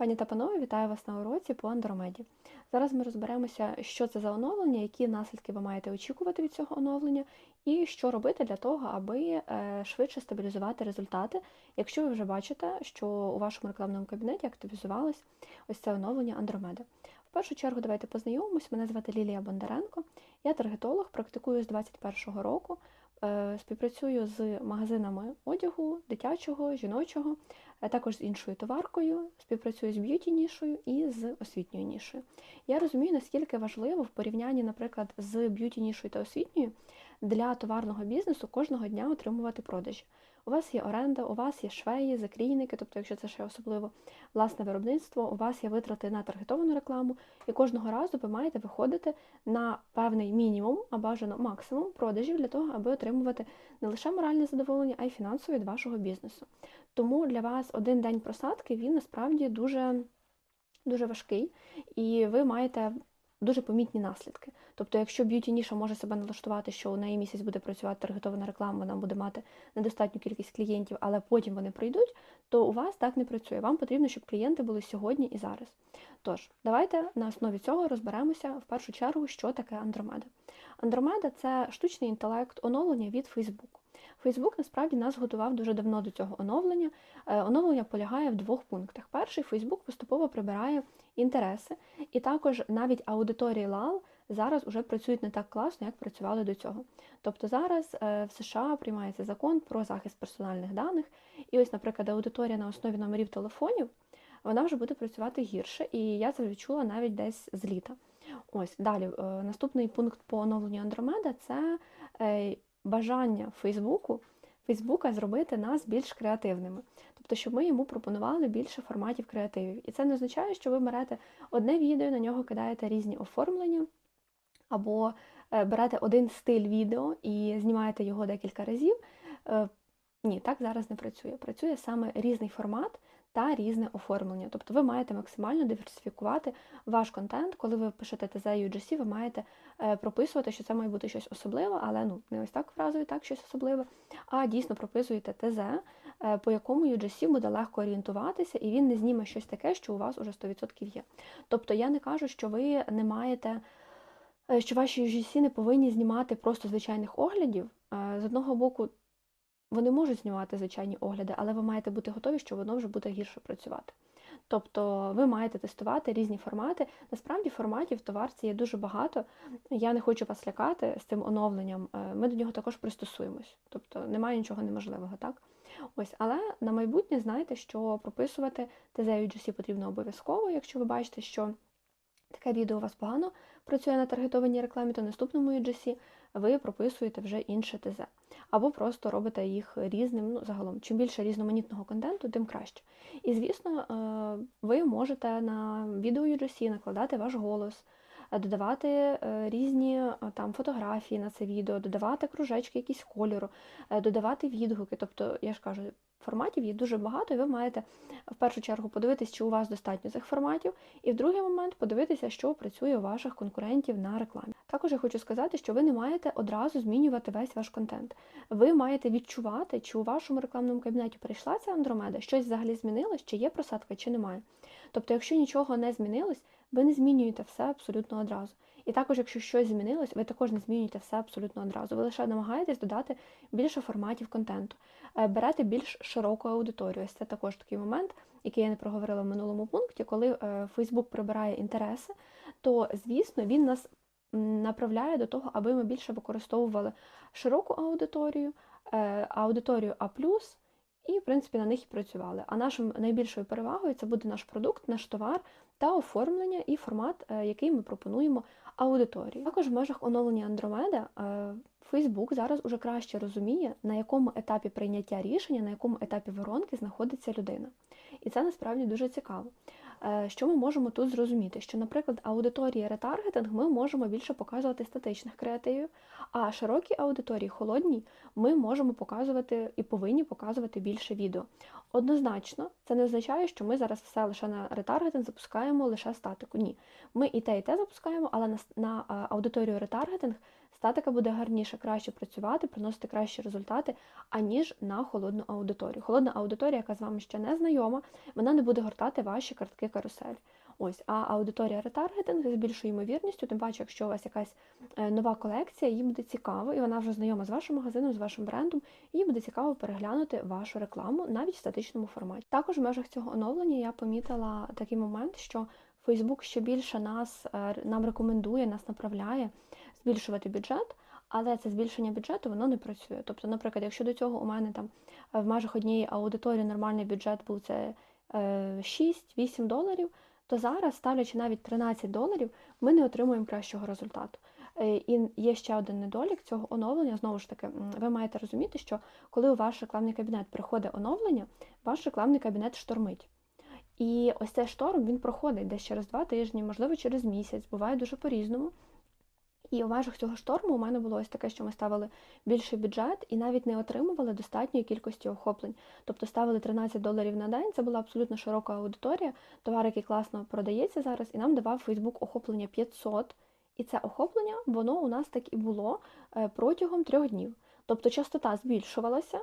Пані та панове, вітаю вас на уроці по Андромеді. Зараз ми розберемося, що це за оновлення, які наслідки ви маєте очікувати від цього оновлення, і що робити для того, аби е, швидше стабілізувати результати, якщо ви вже бачите, що у вашому рекламному кабінеті активізувалось ось це оновлення Андромеда. В першу чергу давайте познайомимось. Мене звати Лілія Бондаренко, я таргетолог, практикую з 2021 року. Е, Співпрацюю з магазинами одягу, дитячого, жіночого, а також з іншою товаркою, співпрацюю з б'юті нішою і з освітньою нішою. Я розумію, наскільки важливо в порівнянні, наприклад, з б'юті нішою та освітньою для товарного бізнесу кожного дня отримувати продажі. У вас є оренда, у вас є швеї, закрійники, тобто, якщо це ще особливо власне виробництво, у вас є витрати на таргетовану рекламу, і кожного разу ви маєте виходити на певний мінімум, а бажано максимум продажів для того, аби отримувати не лише моральне задоволення, а й фінансове від вашого бізнесу. Тому для вас один день просадки він насправді дуже, дуже важкий, і ви маєте дуже помітні наслідки. Тобто, якщо б'юті ніша може себе налаштувати, що у неї місяць буде працювати таргетована реклама, вона буде мати недостатню кількість клієнтів, але потім вони прийдуть, то у вас так не працює. Вам потрібно, щоб клієнти були сьогодні і зараз. Тож, давайте на основі цього розберемося в першу чергу, що таке Андромеда. Андромеда це штучний інтелект, оновлення від Facebook. Фейсбук насправді нас готував дуже давно до цього оновлення. Е, Оновлення полягає в двох пунктах. Перший Фейсбук поступово прибирає інтереси, і також навіть аудиторії лал зараз уже працюють не так класно, як працювали до цього. Тобто зараз е, в США приймається закон про захист персональних даних, і ось, наприклад, аудиторія на основі номерів телефонів вона вже буде працювати гірше, і я це відчула навіть десь з літа. Ось далі, е, наступний пункт по оновленню Андромеда це бажання Фейсбуку. Фейсбука зробити нас більш креативними, тобто, щоб ми йому пропонували більше форматів креативів. І це не означає, що ви берете одне відео, на нього кидаєте різні оформлення, або е, берете один стиль відео і знімаєте його декілька разів. Е, Ні, так зараз не працює. Працює саме різний формат та різне оформлення. Тобто ви маєте максимально диверсифікувати ваш контент. Коли ви пишете ТЗ UGC, ви маєте е, прописувати, що це має бути щось особливе, але ну не ось так фразою, так щось особливе, а дійсно прописуєте ТЗ, е, по якому UGC буде легко орієнтуватися, і він не зніме щось таке, що у вас уже 100% є. Тобто я не кажу, що ви не маєте. е, Що ваші UGC не повинні знімати просто звичайних оглядів. З одного боку, вони можуть знімати звичайні огляди, але ви маєте бути готові, що воно вже буде гірше працювати. Тобто ви маєте тестувати різні формати. Насправді форматів в товарці є дуже багато. Я не хочу вас лякати з цим оновленням. Е, Ми до нього також пристосуємось. Тобто немає нічого неможливого, так? Ось, але на майбутнє знайте, що прописувати ТЗ UGC потрібно обов'язково, якщо ви бачите, що таке відео у вас погано працює на таргетованій рекламі, то наступному UGC ви прописуєте вже інше ТЗ. Або просто робите їх різним. Ну, загалом, чим більше різноманітного контенту, тим краще. І, звісно, е, ви можете на відео UGC накладати ваш голос, додавати е, різні е, там фотографії на це відео, додавати кружечки якісь кольору, додавати відгуки. Тобто, я ж кажу, форматів є дуже багато, і ви маєте в першу чергу подивитися, чи у вас достатньо цих форматів, і в другий момент подивитися, що працює у ваших конкурентів на рекламі. Також я хочу сказати, що ви не маєте одразу змінювати весь ваш контент. Ви маєте відчувати, чи у вашому рекламному кабінеті прийшла ця андромеда, щось взагалі змінилось, чи є просадка, чи немає. Тобто, якщо нічого не змінилось, ви не змінюєте все абсолютно одразу. І також, якщо щось змінилось, ви також не змінюєте все абсолютно одразу. Ви лише намагаєтесь додати більше форматів контенту, Е, берете більш широку аудиторію. Ось це також такий момент, який я не проговорила в минулому пункті. Коли е, Facebook прибирає інтереси, то звісно він нас направляє до того, аби ми більше використовували широку аудиторію, е, аудиторію А+, і, в принципі, на них і працювали. А нашим найбільшою перевагою це буде наш продукт, наш товар та оформлення і формат, е, який ми пропонуємо аудиторії. Також в межах оновлення Андромеда Фейсбук Facebook зараз уже краще розуміє, на якому етапі прийняття рішення, на якому етапі воронки знаходиться людина. І це насправді дуже цікаво. Е, Що ми можемо тут зрозуміти? Що, наприклад, аудиторії ретаргетинг ми можемо більше показувати статичних креативів, а широкі аудиторії, холодні, ми можемо показувати і повинні показувати більше відео. Однозначно, це не означає, що ми зараз все лише на ретаргетинг запускаємо лише статику. Ні, ми і те, і те запускаємо, але на аудиторію ретаргетинг Статика буде гарніше, краще працювати, приносити кращі результати, аніж на холодну аудиторію. Холодна аудиторія, яка з вами ще не знайома, вона не буде гортати ваші картки карусель. Ось, а аудиторія ретаргетинг з більшою ймовірністю, тим паче, якщо у вас якась е, нова колекція, їй буде цікаво, і вона вже знайома з вашим магазином, з вашим брендом, і їй буде цікаво переглянути вашу рекламу навіть в статичному форматі. Також в межах цього оновлення я помітила такий момент, що Facebook ще більше нас е, нам рекомендує, нас направляє збільшувати бюджет. Але це збільшення бюджету воно не працює. Тобто, наприклад, якщо до цього у мене там е, в межах однієї аудиторії нормальний бюджет був це 6-8 доларів, то зараз, ставлячи навіть 13 доларів, ми не отримуємо кращого результату. Е, І є ще один недолік цього оновлення. Знову ж таки, ви маєте розуміти, що коли у ваш рекламний кабінет приходить оновлення, ваш рекламний кабінет штормить. І ось цей шторм він проходить десь через два тижні, можливо, через місяць, буває дуже по-різному. І у межах цього шторму у мене було ось таке, що ми ставили більший бюджет і навіть не отримували достатньої кількості охоплень. Тобто ставили 13 доларів на день, це була абсолютно широка аудиторія, товар, який класно продається зараз, і нам давав Facebook охоплення 500. І це охоплення, воно у нас так і було е, протягом трьох днів. Тобто частота збільшувалася,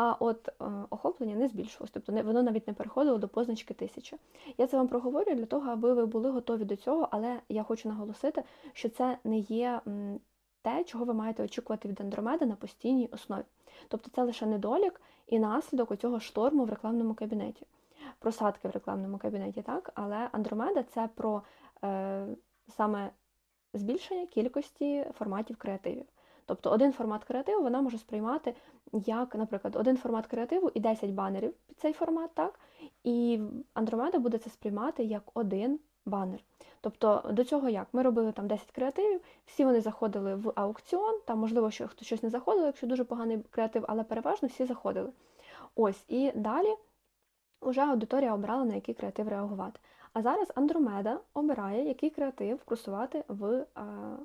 а от е, охоплення не збільшувалося, тобто воно навіть не переходило до позначки тисячі. Я це вам проговорю для того, аби ви були готові до цього, але я хочу наголосити, що це не є те, чого ви маєте очікувати від Андромеда на постійній основі. Тобто це лише недолік і наслідок цього шторму в рекламному кабінеті, просадки в рекламному кабінеті, так? Але Андромеда це про е, саме збільшення кількості форматів креативів. Тобто один формат креативу вона може сприймати як, наприклад, один формат креативу і 10 банерів під цей формат, так? І Андромеда буде це сприймати як один банер. Тобто до цього як? Ми робили там 10 креативів, всі вони заходили в аукціон, там, можливо, що хтось щось не заходив, якщо дуже поганий креатив, але переважно всі заходили. Ось, і далі вже аудиторія обрала, на який креатив реагувати. А зараз Андромеда обирає, який креатив просувати в а,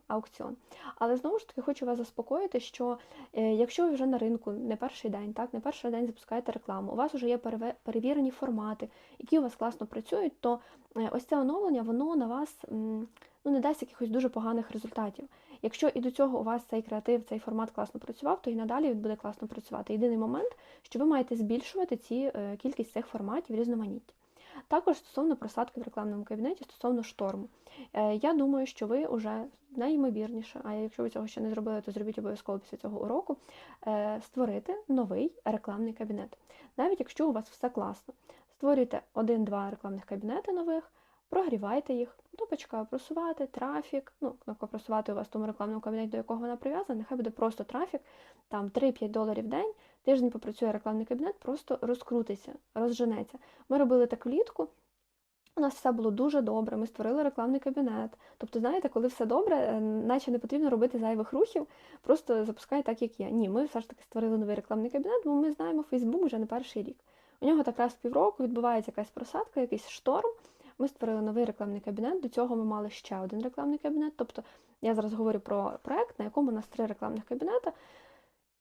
аукціон. Але знову ж таки хочу вас заспокоїти, що е, якщо ви вже на ринку не перший день, так, не перший день запускаєте рекламу, у вас вже є перевірені формати, які у вас класно працюють, то е, ось це оновлення, воно на вас ну, не дасть якихось дуже поганих результатів. Якщо і до цього у вас цей креатив, цей формат класно працював, то і надалі він буде класно працювати. Єдиний момент, що ви маєте збільшувати ці е, кількість цих форматів різноманіття. Також стосовно просадки в рекламному кабінеті, стосовно шторму. Е, Я думаю, що ви вже найімовірніше, а якщо ви цього ще не зробили, то зробіть обов'язково після цього уроку, е, створити новий рекламний кабінет. Навіть якщо у вас все класно. Створюйте один-два рекламних кабінети нових, прогрівайте їх, кнопочка просувати, трафік. Ну, кнопка просувати у вас в тому рекламному кабінеті, до якого вона прив'язана, нехай буде просто трафік, там 3-5 доларів в день, тиждень попрацює рекламний кабінет, просто розкрутиться, розженеться. Ми робили так влітку. У нас все було дуже добре, ми створили рекламний кабінет. Тобто, знаєте, коли все добре, е, наче не потрібно робити зайвих рухів, просто запускай так, як є. Ні, ми все ж таки створили новий рекламний кабінет, бо ми знаємо Фейсбук вже не перший рік. У нього так раз в півроку відбувається якась просадка, якийсь шторм. Ми створили новий рекламний кабінет. До цього ми мали ще один рекламний кабінет. Тобто я зараз говорю про проект, на якому у нас три рекламних кабінета.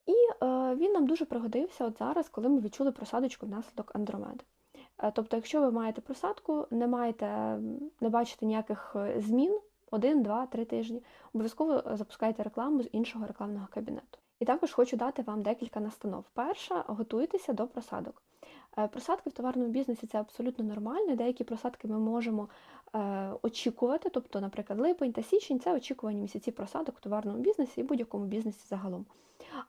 І е, він нам дуже пригодився от зараз, коли ми відчули просадочку внаслідок Андромеди. Е, Тобто, якщо ви маєте просадку, не маєте, не бачите ніяких е, змін один, два, три тижні, обов'язково запускайте рекламу з іншого рекламного кабінету. І також хочу дати вам декілька настанов. Перша, готуйтеся до просадок. Е, Просадки в товарному бізнесі це абсолютно нормально. Деякі просадки ми можемо е, очікувати. Тобто, наприклад, липень та січень це очікувані місяці просадок в товарному бізнесі і будь-якому бізнесі загалом.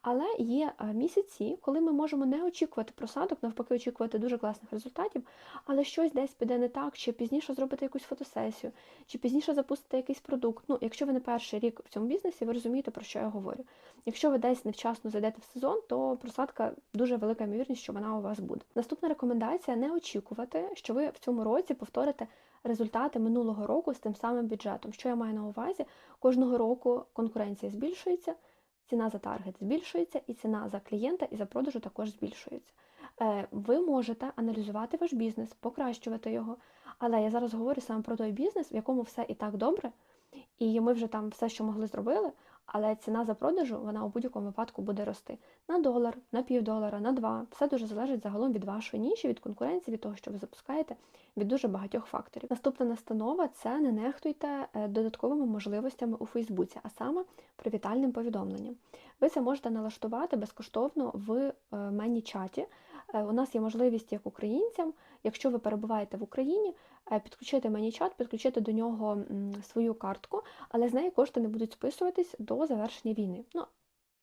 Але є е, місяці, коли ми можемо не очікувати просадок, навпаки, очікувати дуже класних результатів, але щось десь піде не так, чи пізніше зробити якусь фотосесію, чи пізніше запустити якийсь продукт. Ну, якщо ви не перший рік в цьому бізнесі, ви розумієте, про що я говорю. Якщо ви десь невчасно зайдете в сезон, то просадка дуже велика ймовірність, що вона у вас буде. Наступна рекомендація не очікувати, що ви в цьому році повторите результати минулого року з тим самим бюджетом. Що я маю на увазі? Кожного року конкуренція збільшується, ціна за таргет збільшується, і ціна за клієнта і за продажу також збільшується. Е, Ви можете аналізувати ваш бізнес, покращувати його. Але я зараз говорю саме про той бізнес, в якому все і так добре, і ми вже там все, що могли, зробили. Але ціна за продажу вона у будь-якому випадку буде рости на долар, на півдолара, на два. Все дуже залежить загалом від вашої ніші, від конкуренції, від того, що ви запускаєте, від дуже багатьох факторів. Наступна настанова це не нехтуйте е, додатковими можливостями у Фейсбуці, а саме привітальним повідомленням. Ви це можете налаштувати безкоштовно в е, мені-чаті. Е, У нас є можливість як українцям, якщо ви перебуваєте в Україні, е, підключити мені-чат, підключити до нього свою картку, але з неї кошти не будуть списуватись до завершення війни. Ну,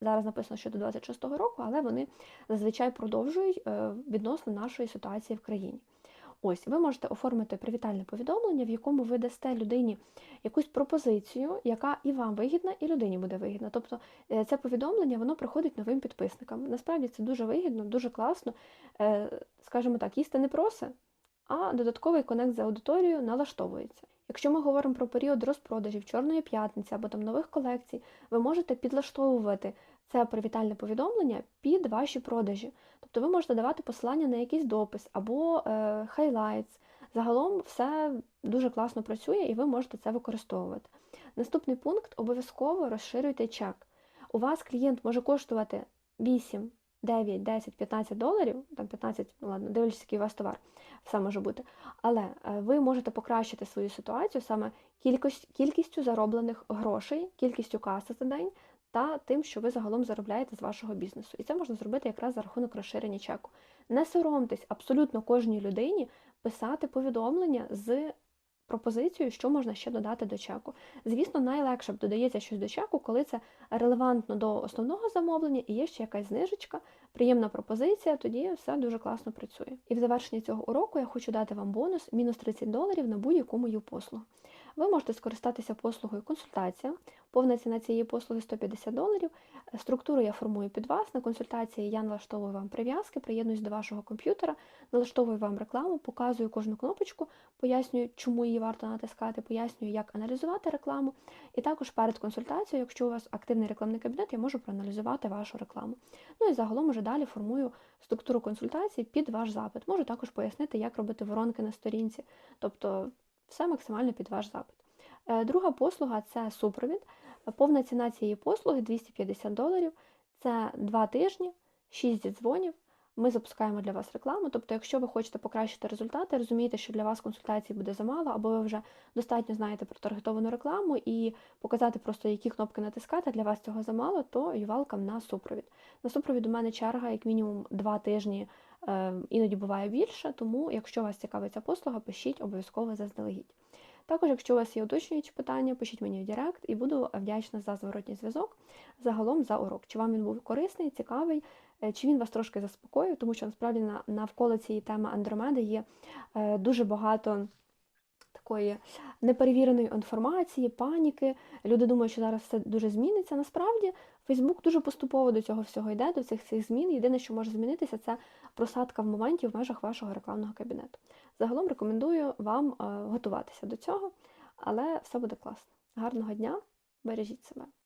зараз написано, що до 26-го року, але вони зазвичай продовжують е, відносно нашої ситуації в країні. Ось, ви можете оформити привітальне повідомлення, в якому ви дасте людині якусь пропозицію, яка і вам вигідна, і людині буде вигідна. Тобто е, це повідомлення воно приходить новим підписникам. Насправді це дуже вигідно, дуже класно. Е, Скажімо так, їсти не проси, а додатковий конект з аудиторією налаштовується. Якщо ми говоримо про період розпродажів Чорної п'ятниці або там нових колекцій, ви можете підлаштовувати це привітальне повідомлення під ваші продажі. Тобто ви можете давати посилання на якийсь допис або е, хайлайтс. Загалом все дуже класно працює і ви можете це використовувати. Наступний пункт обов'язково розширюйте чек. У вас клієнт може коштувати 8, 9, 10, 15 доларів, там 15, ну ладно, дивлячись, який у вас товар, все може бути. Але е, ви можете покращити свою ситуацію саме кількість, кількістю зароблених грошей, кількістю каси за день та тим, що ви загалом заробляєте з вашого бізнесу. І це можна зробити якраз за рахунок розширення чеку. Не соромтесь абсолютно кожній людині писати повідомлення з пропозицією, що можна ще додати до чеку. Звісно, найлегше б додається щось до чеку, коли це релевантно до основного замовлення і є ще якась знижечка, приємна пропозиція, тоді все дуже класно працює. І в завершенні цього уроку я хочу дати вам бонус мінус 30 доларів на будь-яку мою послугу. Ви можете скористатися послугою консультація. Повна ціна цієї послуги 150 доларів. Структуру я формую під вас. На консультації я налаштовую вам прив'язки, приєднуюсь до вашого комп'ютера, налаштовую вам рекламу, показую кожну кнопочку, пояснюю, чому її варто натискати, пояснюю, як аналізувати рекламу. І також перед консультацією, якщо у вас активний рекламний кабінет, я можу проаналізувати вашу рекламу. Ну і загалом уже далі формую структуру консультації під ваш запит. Можу також пояснити, як робити воронки на сторінці. Тобто все максимально під ваш запит. Е, Друга послуга це супровід. Повна ціна цієї послуги 250 доларів. Це 2 тижні, 6 дзвонів. Ми запускаємо для вас рекламу. Тобто, якщо ви хочете покращити результати, розумієте, що для вас консультації буде замало, або ви вже достатньо знаєте про таргетовану рекламу і показати просто, які кнопки натискати, для вас цього замало, то ювалкам на супровід. На супровід у мене черга як мінімум 2 тижні, іноді буває більше, тому якщо вас цікавить ця послуга, пишіть обов'язково заздалегідь. Також, якщо у вас є уточнюючі питання, пишіть мені в Директ і буду вдячна за зворотній зв'язок загалом за урок. Чи вам він був корисний, цікавий, е, чи він вас трошки заспокоїв, тому що насправді на- навколо цієї теми Андромеди є е, дуже багато такої неперевіреної інформації, паніки. Люди думають, що зараз все дуже зміниться. Насправді Фейсбук дуже поступово до цього всього йде, до цих цих змін. Єдине, що може змінитися, це просадка в моменті в межах вашого рекламного кабінету. Загалом рекомендую вам е, готуватися до цього, але все буде класно. Гарного дня, бережіть себе.